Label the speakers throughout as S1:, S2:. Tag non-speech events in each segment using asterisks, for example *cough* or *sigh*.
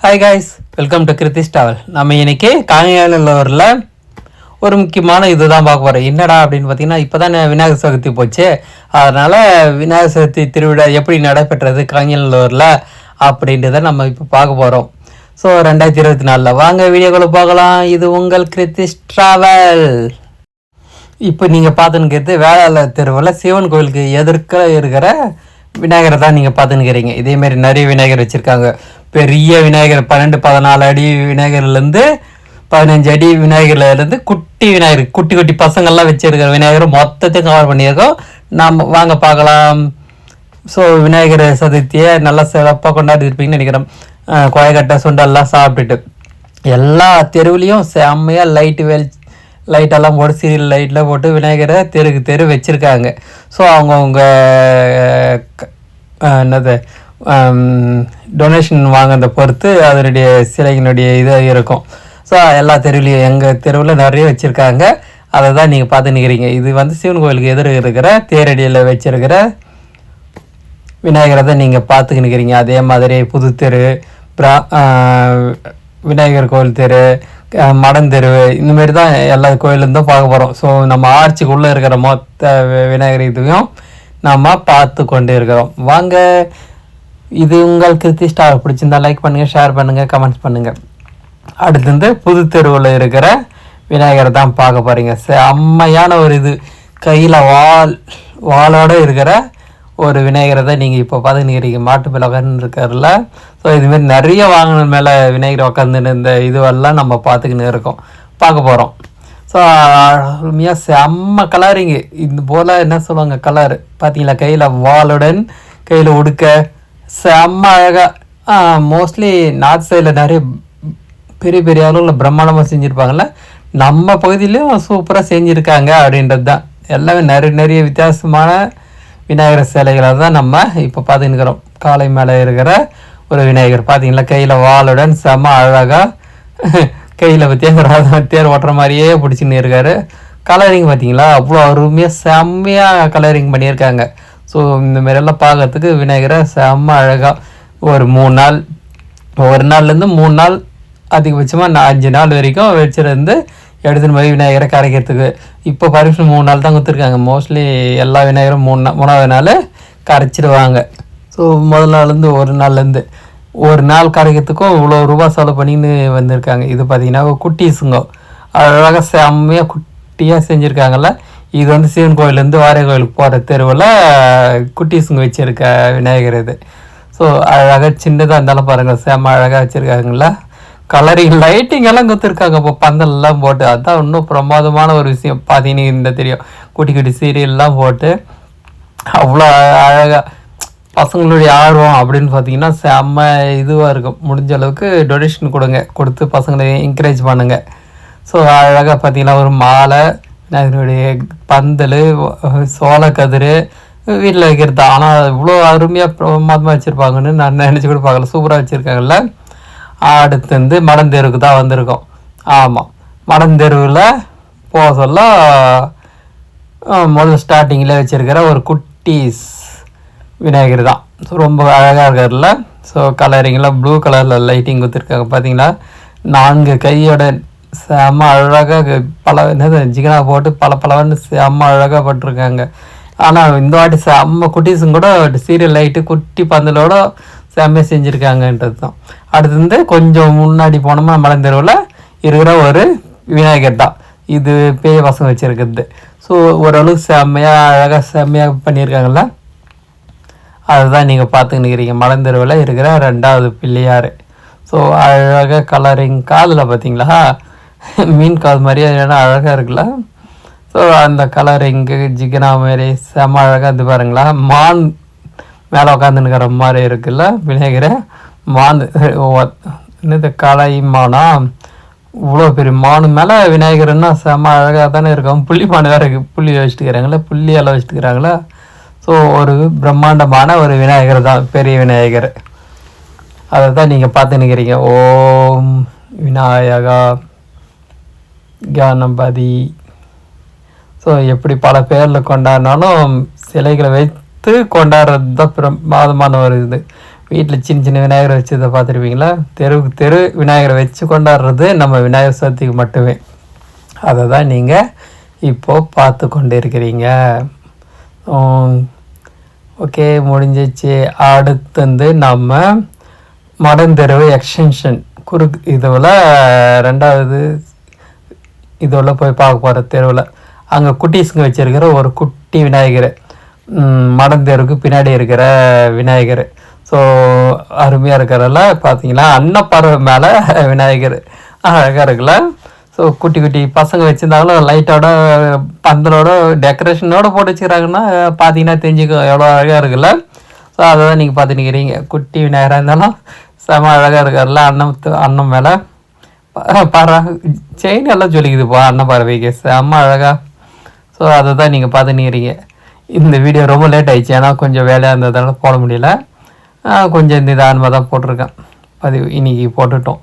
S1: Hi guys welcome to kritis டாவல் நம்ம இன்னைக்கு காங்கேயனூரில் ஒரு முக்கியமான இதுதான் பார்க்க போகிறோம் என்னடா அப்படின்னு பார்த்தீங்கன்னா இப்போ தான் விநாயகர் சதுர்த்தி போச்சு. அதனால் விநாயகர் சதுர்த்தி திருவிழா எப்படி நடைபெற்றது காங்கேயனூரில் அப்படின்றத நம்ம இப்போ பார்க்க போகிறோம் ஸோ ரெண்டாயிரத்தி இருபத்தி நாலில் வாங்க வீடியோக்களை பார்க்கலாம் இது உங்கள் கிருத்திஸ் ட்ராவல் இப்போ நீங்கள் பார்த்துன்னு வேளாள தெருவில் சிவன் கோயிலுக்கு எதிர்க்க இருக்கிற விநாயகரை தான் நீங்கள் பார்த்துன்னுக்கிறீங்க இதேமாரி நிறைய விநாயகர் வச்சுருக்காங்க. பெரிய விநாயகர் பன்னெண்டு பதினாலு அடி விநாயகர்லேருந்து பதினஞ்சு அடி விநாயகர்லேருந்து குட்டி விநாயகர் குட்டி குட்டி பசங்கள்லாம் வச்சுருக்கிற விநாயகர் மொத்தத்தையும் கவர் பண்ணியிருக்கோம். நாம் வாங்க பார்க்கலாம். ஸோ விநாயகர் சதுர்த்தியை நல்லா சிறப்பாக கொண்டாடிருப்பீங்கன்னு நினைக்கிறேன். அஹ் சுண்டெல்லாம் சாப்பிட்டுட்டு. எல்லா தெருவுலேயும் செம்மையாக லைட்டு வெல் லைட்டெல்லாம் போட்டு சீரியல் லைட்டில் போட்டு விநாயகரை தெருக்கு தெரு வச்சுருக்காங்க. ஸோ அவங்கவுங்க என்னது Um, டொனேஷன் வாங்கிறத பொறுத்து அதனுடைய சிலைகளுடைய இது இருக்கும். ஸோ எல்லா தெருவிலையும் எங்கள் தெருவில் நிறைய வச்சுருக்காங்க. அதை தான் நீங்கள் பார்த்து நிற்கிறீங்க இது வந்து சிவன் கோயிலுக்கு எதிர இருக்கிற தேரடியில் வச்சுருக்கிற விநாயகரை தான் நீங்கள் பார்த்துக்கின்னு இருக்கிறீங்க அதே மாதிரி புதுத்தெரு பிரா விநாயகர் கோவில் தெரு மடந்தெரு இந்தமாரி தெரு இந்த தான் எல்லா கோயிலேருந்தும் பார்க்க போகிறோம் ஸோ நம்ம ஆர்ச்சிக்குள்ளே இருக்கிற மொத்த விநாயகர் இதுவும் நம்ம பார்த்து கொண்டு இருக்கிறோம். வாங்க இது உங்கள் கிருத்தி ஸ்டார் பிடிச்சிருந்தா லைக் பண்ணுங்கள் ஷேர் பண்ணுங்கள் கமெண்ட்ஸ் பண்ணுங்கள் அடுத்து வந்து புது தெருவில் இருக்கிற விநாயகரை தான் பார்க்க போகிறீங்க செம்மையான ஒரு இது. கையில் வால் வாளோட இருக்கிற ஒரு விநாயகரை தான் நீங்கள் இப்போ பார்த்துக்கிறீங்க மாட்டு மேலே உட்காந்து இருக்காருல்ல ஸோ இதுமாரி நிறைய வாங்கின மேலே விநாயகர் உட்காந்துன்னு இந்த இதுவெல்லாம் நம்ம பார்த்துக்கின்னு இருக்கோம். பார்க்க போகிறோம் ஸோ அருமையாக செம்ம கலரிங்கு இது போல் என்ன சொல்லுவாங்க கலர் பார்த்தீங்களா? கையில் வாளுடன் கையில் உடுக்க செம்ம அழகாக மோஸ்ட்லி நார்த் சைடில் நிறைய பெரிய பெரிய அளவில் பிரம்மாண்டமாக செஞ்சுருப்பாங்கல்ல நம்ம பகுதியிலையும் சூப்பராக செஞ்சுருக்காங்க அப்படின்றது தான். எல்லாமே நிறைய நிறைய வித்தியாசமான விநாயகர் சிலைகளை தான் நம்ம இப்போ பார்த்துன்னு இருக்கிறோம் காலை மேலே இருக்கிற ஒரு விநாயகர் பார்த்தீங்களா? கையில் வாளுடன் செம்ம அழகாக கையில் தேர் தேர் ஓட்டுற மாதிரியே பிடிச்சின்னு இருக்காரு. கலரிங் பார்த்தீங்களா? அவ்வளோ அருமையாக செம்மையாக கலரிங் பண்ணியிருக்காங்க. ஸோ இந்த மாதிரியெல்லாம் பார்க்கறதுக்கு விநாயகரை செம்ம அழகாக ஒரு மூணு நாள் ஒரு நாள்லேருந்து மூணு நாள் அதிகபட்சமாக அஞ்சு நாள் வரைக்கும் வச்சுருந்து எடுத்துன்னு போய் விநாயகரை கரைக்கிறதுக்கு. இப்போ பர்மிஷன் மூணு நாள் தான் கொடுத்துருக்காங்க. மோஸ்ட்லி எல்லா விநாயகரும் மூணு நாள் மூணாவது நாள் கரைச்சிடுவாங்க ஸோ முதல் நாள்லேருந்து ஒரு நாள்லேருந்து ஒரு நாள் கரைக்கிறதுக்கும் இவ்வளோ ரூபா செலவு பண்ணின்னு வந்திருக்காங்க. இது பார்த்திங்கன்னா குட்டீஸுங்க. அழகாக செம்மையாக குட்டியாக செஞ்சுருக்காங்கல்ல. இது வந்து சிவன் கோயிலேருந்து வாரிய கோயிலுக்கு போகிற தெருவில் குட்டீஸுங்க வச்சுருக்க விநாயகர் இது. ஸோ அழகாக சின்னதாக இருந்தாலும் பாருங்கள் செம்ம அழகாக வச்சுருக்காங்களா கலரிங் லைட்டிங் எல்லாம் கொடுத்துருக்காங்க. இப்போ பந்தல்லாம் போட்டு அதுதான் இன்னும் பிரமாதமான ஒரு விஷயம். பார்த்தீங்கன்னா இந்த தெரியும். குட்டி குட்டி சீரியல்லாம் போட்டு அவ்வளோ அழகாக பசங்களுடைய ஆர்வம் அப்படின்னு பார்த்தீங்கன்னா செம்ம இதுவாக இருக்கும். முடிஞ்ச அளவுக்கு டொனேஷன் கொடுங்க. கொடுத்து பசங்களை என்கரேஜ் பண்ணுங்கள் ஸோ அழகாக பார்த்தீங்கன்னா ஒரு மாலை அதனுடைய பந்தல் சோளக்கதிர் வீட்டில் வைக்கிறது? ஆனால் இவ்வளோ அருமையாக பிரமாதமாக வச்சுருப்பாங்கன்னு நான் நினச்சி கூட பார்க்கல. சூப்பராக வச்சுருக்காங்கல்ல? அடுத்து வந்து மடந்தெருவுக்கு தான் வந்திருக்கோம். ஆமாம் மடந்தெருவில் போக சொல்ல முதல் ஸ்டார்டிங்கில் வச்சுருக்கிற ஒரு குட்டீஸ் விநாயகர் தான். ஸோ ரொம்ப அழகாக இருக்கிறதுல ஸோ கலரிங்கில் ப்ளூ கலரில் லைட்டிங் கொடுத்துருக்காங்க. பார்த்தீங்களா நான்கு கையோட செம்ம அழகாக பல என்னது ஜிகனா போட்டு பல பலவன்னு செம்ம அழகாக போட்டிருக்காங்க. ஆனால் இந்த வாட்டி செம்ம குட்டீஸும் கூட சீரியல் லைட்டு குட்டி பந்தலோட செம்மையாக செஞ்சுருக்காங்கன்றது தான் அடுத்து வந்து கொஞ்சம் முன்னாடி போனோமா மலந்தெருவில் இருக்கிற ஒரு விநாயகர் தான். இது பேய பசங்க வச்சுருக்குது ஸோ ஓரளவுக்கு செம்மையாக அழகாக செம்மையாக பண்ணியிருக்காங்கல்ல? அதுதான் நீங்கள் பார்த்துக்கிட்டு இருக்கிறீங்க. மலந்தெருவில் இருக்கிற ரெண்டாவது பிள்ளையார். ஸோ அழகாக கலரிங் காதில் பார்த்தீங்களா? மீன் காது மாதிரியே ஏன்னா அழகாக இருக்குல்ல? ஸோ அந்த கலர் இங்கே ஜிகனா மாதிரி செம அழகாக இது பாருங்களா. மான் மேலே உட்காந்துனுக்கிற மாதிரி இருக்குல்ல விநாயகரை. மான் ஓ- கலை மானா? இவ்வளோ பெரிய மானு மேலே விநாயகர்னா செம அழகாக தானே இருக்கும். புள்ளி மான் வேறு இருக்கு. புள்ளி வச்சுட்டுக்கிறாங்களே புள்ளியால் வச்சுட்டுக்கிறாங்களா? ஸோ ஒரு பிரம்மாண்டமான ஒரு விநாயகர் தான் பெரிய விநாயகர். அதை தான் நீங்கள் பார்த்து நிற்கிறீங்க ஓம் விநாயகா. கணபதி. ஸோ எப்படி பல பேரில் கொண்டாடினாலும் சிலைகளை வைத்து கொண்டாடுறது தான் பிரமாதமான ஒரு இது. வீட்டில் சின்ன சின்ன விநாயகரை வச்சு இதை பார்த்துருப்பீங்களா? தெருவுக்கு தெரு விநாயகரை வச்சு கொண்டாடுறது நம்ம விநாயகர் சதுர்த்திக்கு மட்டுமே. அதை தான் நீங்கள் இப்போது பார்த்து கொண்டு இருக்கிறீங்க ஓகே முடிஞ்சிச்சு. அடுத்து வந்து நம்ம மடந்தெருவு எக்ஸ்டென்ஷன் குறுக்கு இதுவில் ரெண்டாவது இதோட போய் பார்க்க போகிற தெருவில். அங்கே குட்டீஸுங்க வச்சுருக்கிற ஒரு குட்டி விநாயகர். மடந்தேருக்கு பின்னாடி இருக்கிற விநாயகர். ஸோ அருமையாக இருக்கிறதில்ல பார்த்தீங்கன்னா அன்னப்பறவை மேலே விநாயகர். அழகாக இருக்குல்ல? ஸோ குட்டி குட்டி பசங்க வச்சுருந்தாலும் லைட்டோட பந்தலோட டெக்கரேஷனோட போட்டு வச்சுக்கிறாங்கன்னா பார்த்தீங்கன்னா தெரிஞ்சுக்கோ எவ்வளோ அழகாக இருக்குல்ல? ஸோ அதை தான் நீங்கள் பார்த்துன்னுக்கிறீங்க குட்டி விநாயகராக இருந்தாலும் செம அழகாக இருக்கார்ல அன்னம் அன்னம் மேலே. பாரா செயின் எல்லாம் சொல்லிக்குதுப்பா அண்ணன் பறவைக்கு. செம்ம அழகா. ஸோ அதை தான் நீங்கள் பார்த்துன்னுக்கிறீங்க இந்த வீடியோ ரொம்ப லேட் ஆயிடுச்சு. ஏன்னா கொஞ்சம் வேலையாக இருந்ததால போட முடியல. கொஞ்சம் நிதானமாக தான் போட்டிருக்கேன். பதிவு இன்னைக்கு போட்டுட்டோம்.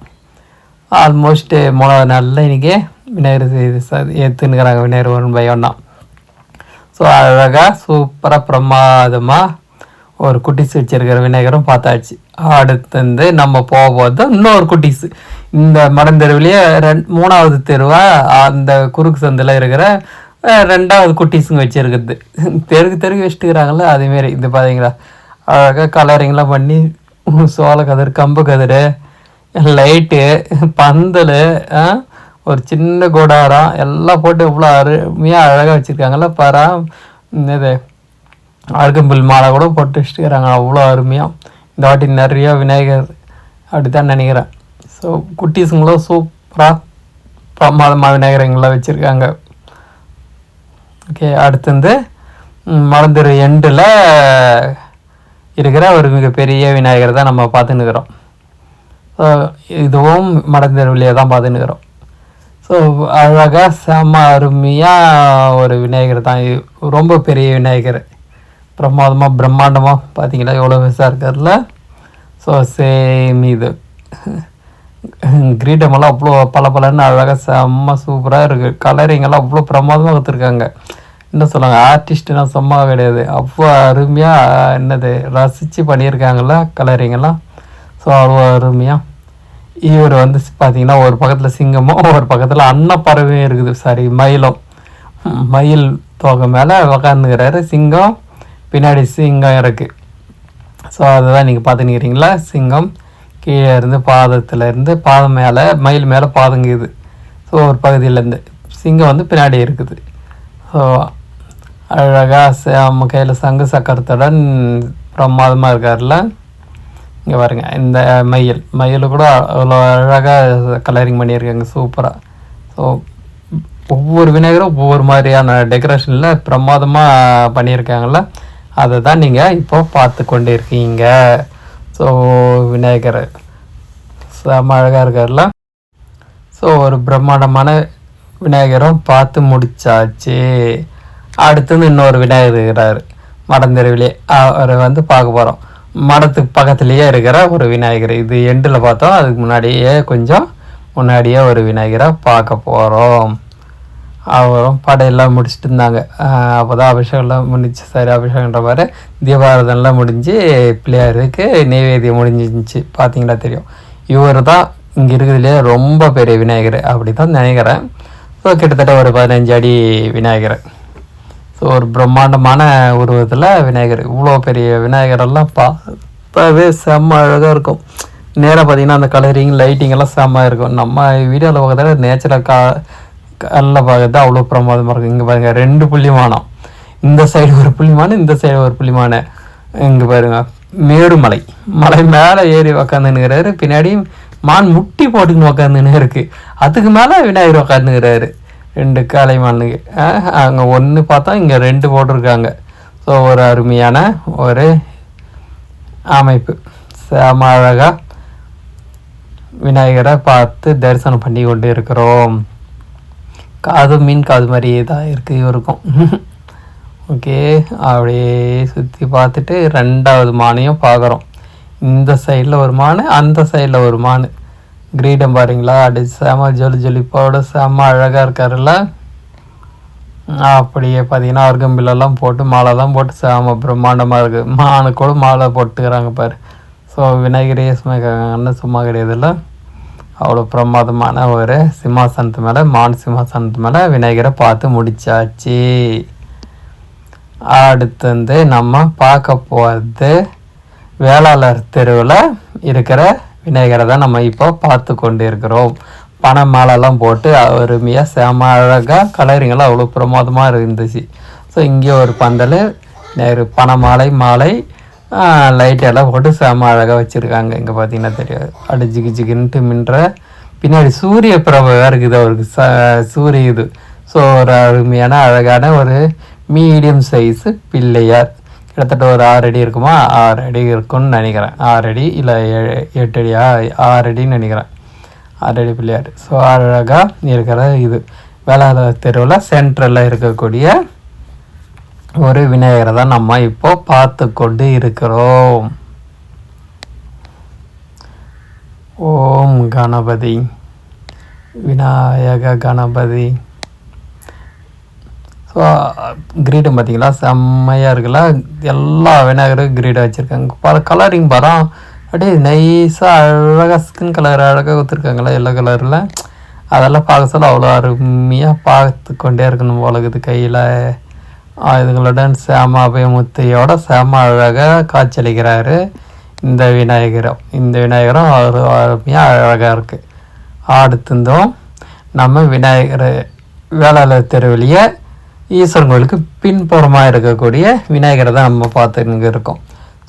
S1: ஆல்மோஸ்ட்டு மூணாவது நாளில் இன்றைக்கி விநாயகர் ஏற்றுனுக்கிறாங்க விநாயகர் ஒன் பை ஒன்னா. ஸோ அழகாக சூப்பராக பிரமாதமாக ஒரு குட்டி வச்சிருக்கிற விநாயகரும் பார்த்தாச்சு. அடுத்து வந்து நம்ம போகும்போது இன்னொரு குட்டிஸ். இந்த மடந்தெருவிலேயே ரெண் மூணாவது தெருவாக அந்த குறுக்கு சந்தில் இருக்கிற ரெண்டாவது குட்டிஸுங்க வச்சுருக்குது. தெருக்கு தெருக்கு வச்சுட்டுக்கிறாங்களே அதேமாரி. இது பார்த்தீங்களா அழகாக கலரிங்லாம் பண்ணி சோள கதிர் கம்பு கதிர் லைட்டு பந்தல் ஒரு சின்ன கூடாரம் எல்லாம் போட்டு இவ்வளோ அருமையாக அழகாக வச்சுருக்காங்கல்ல பாரா இது அருகம்புல் மாலை கூட போட்டு வச்சுட்டுக்கிறாங்க. அவ்வளோ அருமையாக தாட்டி நிறையா விநாயகர் அப்படி தான் நினைக்கிறேன் ஸோ குட்டீஸுங்களும் சூப்பராக பிரமாதமாக விநாயகரங்களாம் வச்சுருக்காங்க. ஓகே அடுத்து வந்து மலந்துரு எண்டில் இருக்கிற ஒரு மிகப்பெரிய விநாயகர் தான் நம்ம பார்த்துன்னு இருக்கிறோம். இதுவும் மடந்தெருவிலே தான் பார்த்துன்னு இருக்கிறோம். ஸோ அழகாக செம்ம அருமையாக ஒரு விநாயகர் தான். ரொம்ப பெரிய விநாயகர். பிரமாதமாக பிரம்மாண்டமாக பார்த்தீங்கன்னா எவ்வளோ பெருசாக இருக்கிறதுல ஸோ சேம் இது. கிரீடமெல்லாம் அவ்வளோ பல பலன்னு அழகாக செம்ம சூப்பராக இருக்குது கலரிங்கெல்லாம் அவ்வளோ பிரமாதமாக கொடுத்துருக்காங்க என்ன சொல்லுவாங்க? ஆர்டிஸ்ட்னா சும்மா கிடையாது. அவ்வளோ அருமையாக என்னது ரசித்து பண்ணியிருக்காங்கல்ல கலரிங்கெல்லாம் ஸோ அவ்வளோ அருமையாக இவர் வந்து பார்த்திங்கன்னா ஒரு பக்கத்தில் சிங்கமும் ஒரு பக்கத்தில் அன்னப்பறவையும் இருக்குது. சாரி மயிலும். மயில் தோகை மேலே உக்காந்துக்கிறாரு. சிங்கம். பின்னாடி சிங்கம் இருக்குது ஸோ அதை தான் நீங்கள் பார்த்துன்னுக்கிறீங்களா? சிங்கம் கீழே இருந்து பாதத்தில் இருந்து பாதம் மேலே மயில் மேலே பாதங்குது ஸோ ஒரு பகுதியிலேருந்து சிங்கம் வந்து பின்னாடி இருக்குது. ஸோ அழகாக நம்ம கையில் சங்கு சக்கரத்துடன் பிரமாதமாக இருக்கார்ல இங்கே பாருங்க இந்த மயில். மயில் கூட அவ்வளோ அழகாக கலரிங் பண்ணியிருக்காங்க சூப்பராக ஸோ ஒவ்வொரு விநாயகரும் ஒவ்வொரு மாதிரியான டெக்கரேஷனில் பிரமாதமாக பண்ணியிருக்காங்கல்ல? அதை தான் நீங்கள் இப்போ பார்த்து கொண்டு இருக்கீங்க ஸோ விநாயகர் சம அழகாக இருக்கார்ல? ஸோ ஒரு பிரம்மாண்டமான விநாயகரும் பார்த்து முடிச்சாச்சு. அடுத்தது இன்னொரு விநாயகர் இருக்கிறார். மடந்தெருவிலே அவரை வந்து பார்க்க போகிறோம் மடத்துக்கு பக்கத்துலேயே இருக்கிற ஒரு விநாயகர். இது எண்டில் பார்த்தோம். அதுக்கு முன்னாடியே கொஞ்சம் முன்னாடியே ஒரு விநாயகரை பார்க்க போகிறோம் அவரும் படையெல்லாம் முடிச்சுட்டு இருந்தாங்க. அப்போ தான் அபிஷேகம்லாம் முடிஞ்சு சரி அபிஷேகன்ற மாதிரி தீபாரதனெலாம் முடிஞ்சு பிள்ளையாருக்கு நெய்வேதியம் முடிஞ்சிருந்துச்சு. பார்த்தீங்களா தெரியும். இவர் தான் இங்கே இருக்கிறதுலே ரொம்ப பெரிய விநாயகர் அப்படி தான் நினைக்கிறேன். ஸோ கிட்டத்தட்ட ஒரு பதினஞ்சு அடி விநாயகர். ஸோ ஒரு பிரம்மாண்டமான உருவத்தில் விநாயகர். இவ்வளோ பெரிய விநாயகரெல்லாம் பார்ப்பவே செம்ம அழகாக இருக்கும். நேராக பார்த்தீங்கன்னா அந்த கலரிங் லைட்டிங் எல்லாம் செம்ம இருக்கும். நம்ம வீடியோவில் பார்க்கறத நேச்சுரல் கா கல்ல பார்க்கறது அவ்வளோ பிரமாதமாக இருக்கும். இங்கே பாருங்கள் ரெண்டு புள்ளிமானம் இந்த சைடு ஒரு புள்ளிமானம் இந்த சைடு ஒரு புள்ளிமான இங்கே பாருங்க மேடுமலை. மலை மேலே ஏறி உக்காந்துன்னுக்கிறாரு பின்னாடி மான் முட்டி போட்டுக்கின்னு உக்காந்துன்னு இருக்குது அதுக்கு மேலே விநாயகர் உக்காந்துக்கிறாரு ரெண்டு காலை மானுக்கு அங்கே ஒன்று பார்த்தா இங்கே ரெண்டு போட்டிருக்காங்க. ஸோ ஒரு அருமையான ஒரு அமைப்பு. செம அழகாக விநாயகரை பார்த்து தரிசனம் பண்ணி கொண்டு இருக்கிறோம் காது மீன் காது மாதிரியே தான் இருக்குது இவருக்கும். ஓகே அப்படியே சுற்றி பார்த்துட்டு ரெண்டாவது மானையும் பார்க்குறோம். இந்த சைடில் ஒரு மான் அந்த சைடில் ஒரு மான். கிரீடம் பாருங்களா அப்படி செம ஜொலி ஜொலிப்போட செம அழகாக இருக்காருல்ல. அப்படியே பார்த்தீங்கன்னா அருகம்பிலெல்லாம் போட்டு மாலைலாம் போட்டு செம பிரம்மாண்டமாக இருக்குது மானு கூட மாலை போட்டுக்கிறாங்க பாரு. ஸோ விநாயகரே சும்மா அண்ணன் சும்மா கிடையாதுல்ல. அவ்வளோ பிரமாதமான ஒரு சிம்மாசனத்து மேலே மான் சிம்மாசனத்து மேலே விநாயகரை பார்த்து முடிச்சாச்சு. அடுத்து வந்து நம்ம பார்க்க போகிறது வேளாளர் தெருவில் இருக்கிற விநாயகரை தான் நம்ம இப்போ பார்த்து கொண்டு இருக்கிறோம் பனை மாலைலாம் போட்டு அருமையாக செம அழகாக கலரிங்கெல்லாம் அவ்வளோ பிரமாதமாக இருந்துச்சு. ஸோ இங்கே ஒரு பந்தல் நேரு பனை மாலை மாலை லைட்டெல்லாம் போட்டு செம அழகாக வச்சுருக்காங்க. இங்கே பார்த்தீங்கன்னா தெரியாது. அடி ஜிகு ஜிகுன்ட்டு மின்ற பின்னாடி சூரிய பிரபை இருக்குது அவருக்கு. ச சூரிய இது. ஸோ ஒரு அருமையான அழகான ஒரு மீடியம் சைஸு பிள்ளையார். கிட்டத்தட்ட ஒரு ஆறு அடி இருக்குமா? ஆறு அடி இருக்கும்னு நினைக்கிறேன். ஆறு அடி இல்லை ஏழு எட்டு அடியா ஆறு அடின்னு நினைக்கிறேன். ஆறு அடி பிள்ளையார். ஸோ அழகாக இருக்கிற இது. வேளாளர் தெருவில் சென்ட்ரலில் இருக்கக்கூடிய ஒரு விநாயகரை தான் நம்ம இப்போ பார்த்து கொண்டு இருக்கிறோம். ஓம் கணபதி விநாயக கணபதி. ஸோ கிரீடம் பார்த்தீங்களா? செம்மையாக இருக்குல்ல? எல்லா விநாயகரும் கிரீடம் வச்சுருக்காங்க. பல கலரிங் படம் அப்படியே நைஸாக அழகாக ஸ்கின் கலர் அழகாக கொடுத்துருக்காங்களா எல்லா கலரில் அதெல்லாம் பார்க்க சொல்ல அவ்வளோ அருமையாக பார்த்து கொண்டே இருக்கணும் போலகுது கையில். ஆயுதங்களுடன் சேம அபயமுத்தையோட சேம அழகாக காட்சியளிக்கிறாரு இந்த விநாயகரும். இந்த விநாயகரும் அருமையாக அழகாக இருக்குது அடுத்துந்தும் நம்ம விநாயகர் வேளாளர் தெருவிலேயே ஈஸ்வரன் கோயிலுக்கு பின்புறமாக இருக்கக்கூடிய விநாயகரை தான் நம்ம பார்த்துங்க இருக்கோம்.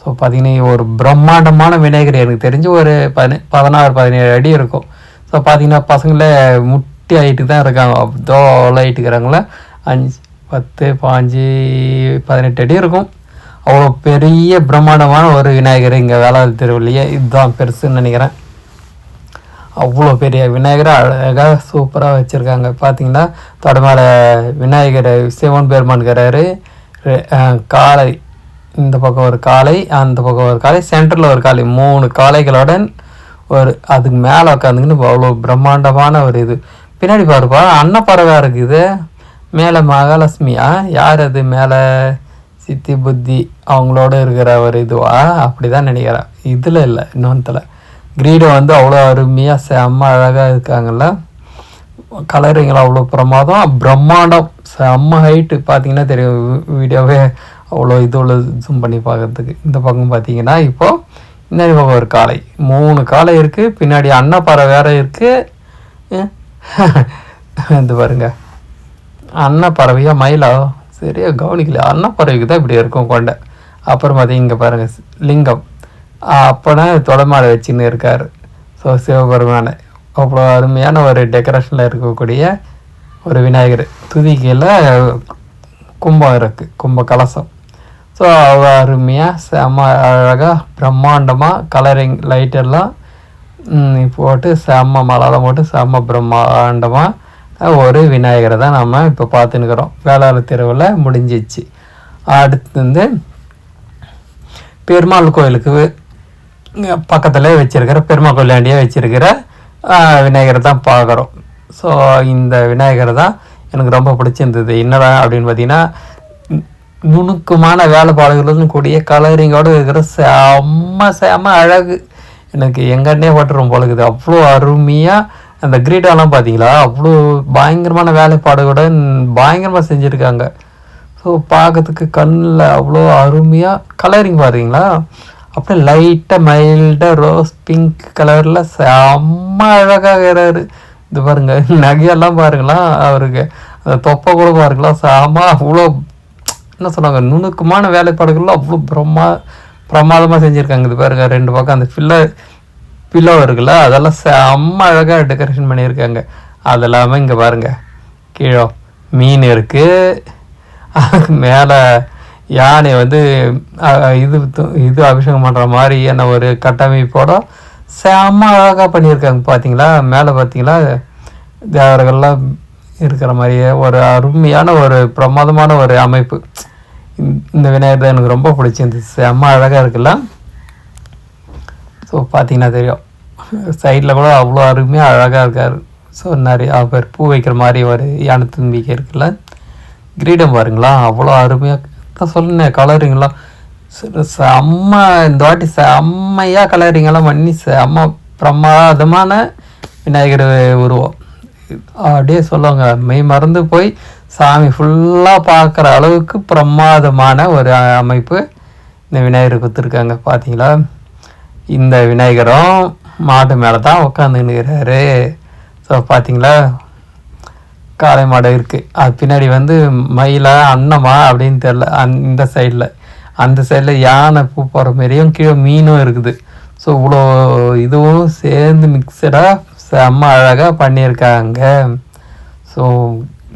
S1: ஸோ பார்த்திங்கன்னா ஒரு பிரம்மாண்டமான விநாயகர் எனக்கு தெரிஞ்சு ஒரு பதி பதினாறு பதினேழு அடி இருக்கும். ஸோ பார்த்திங்கன்னா பசங்களே முட்டி ஆகிட்டு தான் இருக்காங்க. தோ அவ்வளோ இருக்கிறாங்களே அஞ்சு பத்து பாஞ்சு பதினெட்டு அடி இருக்கும். அவ்வளோ பெரிய பிரம்மாண்டமான ஒரு விநாயகர் இங்கே வேளாண் தெருவிலேயே இதுதான் பெருசுன்னு நினைக்கிறேன். அவ்வளோ பெரிய விநாயகரை அழகாக சூப்பராக வச்சுருக்காங்க. பார்த்தீங்கன்னா தொட மேலே விநாயகர் சிவன் பெருமான்கிறாரு காளை. இந்த பக்கம் ஒரு காளை அந்த பக்கம் ஒரு காளை சென்டரில் ஒரு காளை. மூணு காளைகளுடன் ஒரு அதுக்கு மேலே உட்காந்துக்கின்னு அவ்வளோ பிரம்மாண்டமான ஒரு இது. பின்னாடி பாருப்பா அன்னப்பறவை இருக்குது மேலே மகாலட்சுமியா? யார் அது? மேலே சித்தி புத்தி அவங்களோட இருக்கிற ஒரு இதுவா? அப்படி தான் நினைக்கிறேன். இதில் இல்லை இன்னொன்றில் கிரீடம் வந்து அவ்வளோ அருமையாக செம்ம அழகாக இருக்காங்கல்ல? கலரிங்கெல்லாம் அவ்வளோ பிரமாதம். பிரம்மாண்டம். செம்ம ஹைட்டு பார்த்தீங்கன்னா தெரியும் வீடியோவே அவ்வளோ இது உள்ள ஜூம் பண்ணி பார்க்கறதுக்கு. இந்த பக்கம் பார்த்தீங்கன்னா இப்போது இன்னொரு பக்கம் ஒரு காளை. மூணு காளை இருக்குது பின்னாடி அன்னப்பாறை வேறு இருக்குது *laughs* இது அன்ன அன்னப்பறவையா? மயிலா? சரியா கவனிக்கல. அன்னப்பறவைக்கு தான் இப்படி இருக்கும் கொண்டை. அப்புறம் பார்த்தீங்க இங்கே பாருங்கள் லிங்கம். அப்போனா தொலைமாலை வச்சுன்னு இருக்கார். ஸோ சிவபெருமான. அவ்வளோ அருமையான ஒரு டெக்கரேஷனில் இருக்கக்கூடிய ஒரு விநாயகர். துதிக்கையில் கும்பம் இருக்குது கும்ப கலசம். ஸோ அவ்வளோ அருமையாக செம அழகாக பிரம்மாண்டமாக கலரிங் லைட்டெல்லாம் போட்டு செம்ம மலாலம் போட்டு செம்ம பிரம்மாண்டமாக ஒரு விநாயகரை தான் நம்ம இப்போ பார்த்துன்னுக்குறோம். வேளாண் தெருவில் முடிஞ்சிச்சு. அடுத்து வந்து பெருமாள் கோயிலுக்கு பக்கத்தில் வச்சுருக்கிற பெருமாள் கோயிலாண்டியே வச்சுருக்கிற விநாயகரை தான் பார்க்குறோம். ஸோ இந்த விநாயகரை தான் எனக்கு ரொம்ப பிடிச்சிருந்தது. என்னடா அப்படின்னு பார்த்தீங்கன்னா நுணுக்கமான வேலைப்பாடுகளுடன் கூடிய கலரிங்கோடு இருக்கிற செம்ம செம்ம அழகு. எனக்கு எங்கன்னே பட்டுரும் போலக்குது அவ்வளோ அருமையாக அந்த கிரீட்டாலாம் பார்த்தீங்களா அவ்வளோ பயங்கரமான வேலைப்பாடுகளுடன் பயங்கரமாக செஞ்சுருக்காங்க. ஸோ பார்க்கறதுக்கு கண்ணில் அவ்வளோ அருமையாக கலரிங் பாருங்களா அப்படியே லைட்டாக மைல்டாக ரோஸ் பிங்க் கலரில் செம்ம அழகாக இறாரு இது பாருங்க நகையெல்லாம் பாருங்களா அவருக்கு. அந்த தொப்பை கூட பாருங்களா செம்ம அவ்வளோ என்ன சொன்னாங்க நுணுக்கமான வேலைப்பாடுகள்லாம் அவ்வளோ பிரமா பிரமாதமாக செஞ்சுருக்காங்க. இது பாருங்க ரெண்டு பக்கம் அந்த ஃபில்லர் பில்லோ இருக்குல்ல அதெல்லாம் செம்ம அழகாக டெக்கரேஷன் பண்ணியிருக்காங்க. அது இல்லாமல் இங்கே பாருங்கள் கீழே மீன் இருக்குது அதுக்கு மேலே யானை வந்து இது இது அபிஷேகம் பண்ணுற மாதிரியான ஒரு கட்டமைப்போட செம்ம அழகாக பண்ணியிருக்காங்க பார்த்தீங்களா மேலே பார்த்தீங்களா தேவர்கள்லாம் இருக்கிற மாதிரியே ஒரு அருமையான ஒரு பிரமாதமான ஒரு அமைப்பு. இந்த விநாயகர் தான் எனக்கு ரொம்ப பிடிச்சிருந்துச்சு. செம்ம அழகாக இருக்குல்ல? ஸோ பார்த்தீங்கன்னா தெரியும். சைடில் கூட அவ்வளோ அருமையாக அழகாக இருக்கார். ஸோ நிறைய பேர் பூ வைக்கிற மாதிரி ஒரு யானை தும்பிக்கை இருக்குல்ல? கிரீடம் பாருங்களா அவ்வளோ அருமையாக தான் சொன்னேன் கலரிங்கெல்லாம் சரி, செம்ம இந்த வாட்டி செம்மையாக கலரிங்கெல்லாம் பண்ணி செம்ம பிரமாதமான விநாயகர் உருவம். அப்படியே சொல்லுவாங்க மெய் மறந்து போய் சாமி ஃபுல்லாக பார்க்குற அளவுக்கு பிரமாதமான ஒரு அமைப்பு இந்த விநாயகர் கொடுத்துருக்காங்க பார்த்தீங்களா? இந்த விநாயகரும் மாட்டு மேலே தான் உட்காந்துன்னுக்கிறாரு ஸோ பார்த்தீங்களா காளை மாடு இருக்குது அது பின்னாடி வந்து மயிலா அன்னமா அப்படின்னு தெரில அந் இந்த சைடில் அந்த சைடில் யானை பூ போகிற மாதிரியும் கீழே மீனும் இருக்குது. ஸோ இவ்வளோ இதுவும் சேர்ந்து மிக்சடாக செம்ம அழகாக பண்ணியிருக்காங்க. ஸோ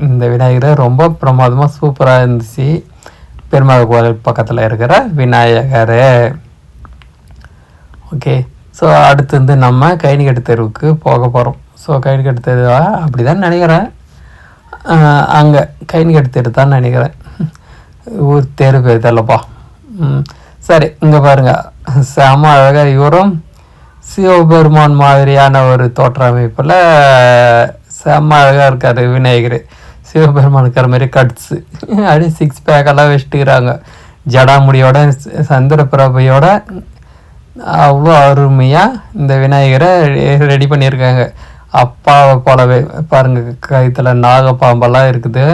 S1: இந்த விநாயகரை ரொம்ப பிரமாதமாக சூப்பராக இருந்துச்சு. பெருமாள் கோவில் பக்கத்தில் இருக்கிற விநாயகர். ஓகே ஸோ அடுத்து வந்து நம்ம கைனிக்கட்டு தெருவுக்கு போக போகிறோம் ஸோ கைனிக்கட்டு தெருவா அப்படி தான் நினைக்கிறேன். அங்கே கைனிக்கட்டு தெரு தான் நினைக்கிறேன். ஊர் தெரு பேர் தெரியலப்பா. ம், சரி இங்கே பாருங்கள் செம அழகாக இவரும் சிவபெருமான் மாதிரியான ஒரு தோற்ற அமைப்பில் செம்ம அழகாக இருக்கார் விநாயகர். சிவபெருமான் இருக்கிற மாதிரி கட்ஸு அப்படியே சிக்ஸ் பேக்கெல்லாம் வச்சுட்டுக்கிறாங்க ஜடாமுடியோட சந்திர பிரபையோட அவ்வளோ அருமையாக இந்த விநாயகரை ரெடி பண்ணியிருக்காங்க. அப்பாவை போலவே பாருங்கள் கயிற்றுல நாகப்பாம்பெல்லாம் இருக்குது.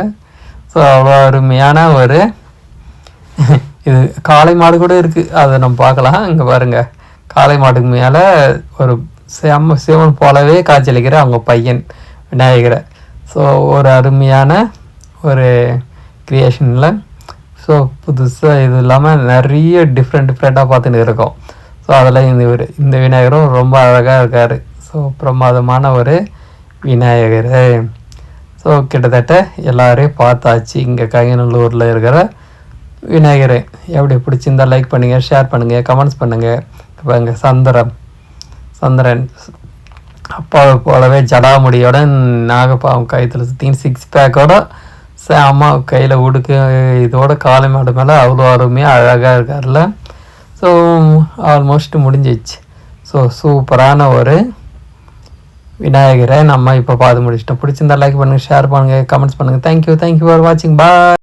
S1: ஸோ அவ்வளோ அருமையான ஒரு இது காளை மாடு கூட இருக்குது அதை நம்ம பார்க்கலாம். இங்கே பாருங்க. காளை மாடுக்கு மேலே ஒரு செம்ம சிவன் போலவே காய்ச்சலிக்கிற அவங்க பையன் விநாயகரை. ஸோ ஒரு அருமையான ஒரு கிரியேஷனில் ஸோ புதுசாக இது இல்லாமல் நிறைய டிஃப்ரெண்ட் டிஃப்ரெண்ட்டாக பார்த்துன்னு இருக்கோம். ஸோ அதில் இந்த ஒரு இந்த விநாயகரும் ரொம்ப அழகாக இருக்கார். ஸோ பிரமாதமான ஒரு விநாயகர். ஸோ கிட்டத்தட்ட எல்லோரையும் பார்த்தாச்சு. இங்கே கங்கநல்லூரில் இருக்கிற விநாயகர். எப்படி பிடிச்சிருந்தா லைக் பண்ணுங்கள் ஷேர் பண்ணுங்கள் கமெண்ட்ஸ் பண்ணுங்கள் பாருங்க சந்திரன் சந்திரன். அப்பாவை போலவே ஜடாமுடியோட நாகப்பாவம் கைத்தில் சுற்றின்னு சிக்ஸ் பேக்கோட அம்மா கையில் உடுக்கு இதோட காளை மாடு மேலே அவ்வளோ அருமையாக அழகாக இருக்கார்ல ஸோ ஆல்மோஸ்ட் முடிஞ்சிச்சு. ஸோ சூப்பரான ஒரு விநாயகரை நம்ம இப்போ பார்த்து முடிச்சிட்டோம். பிடிச்சிருந்தா லைக் பண்ணுங்கள் ஷேர் பண்ணுங்கள் கமெண்ட்ஸ் பண்ணுங்கள் தேங்க்யூ தேங்க்யூ ஃபார் வாட்சிங் பாய்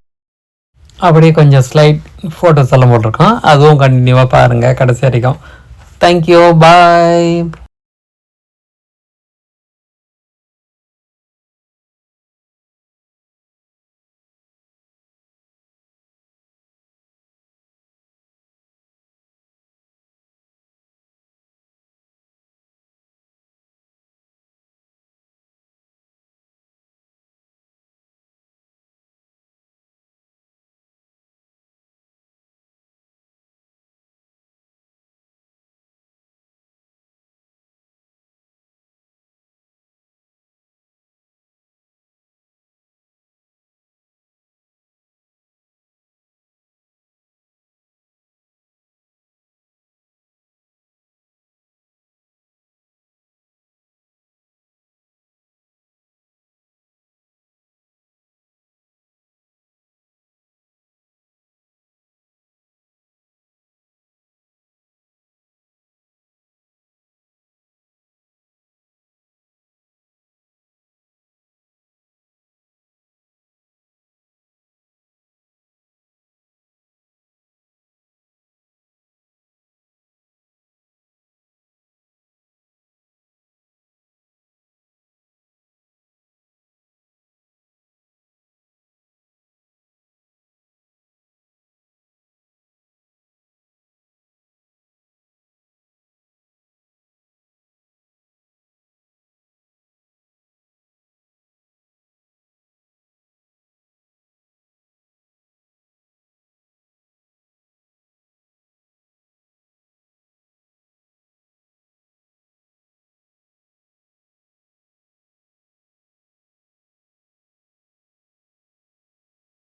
S1: அப்படியே கொஞ்சம் ஸ்லைட் ஃபோட்டோஸ் எல்லாம் போட்டிருக்கோம். அதுவும் கண்டினியூவாக பாருங்கள் கடைசி வரைக்கும். Thank you bye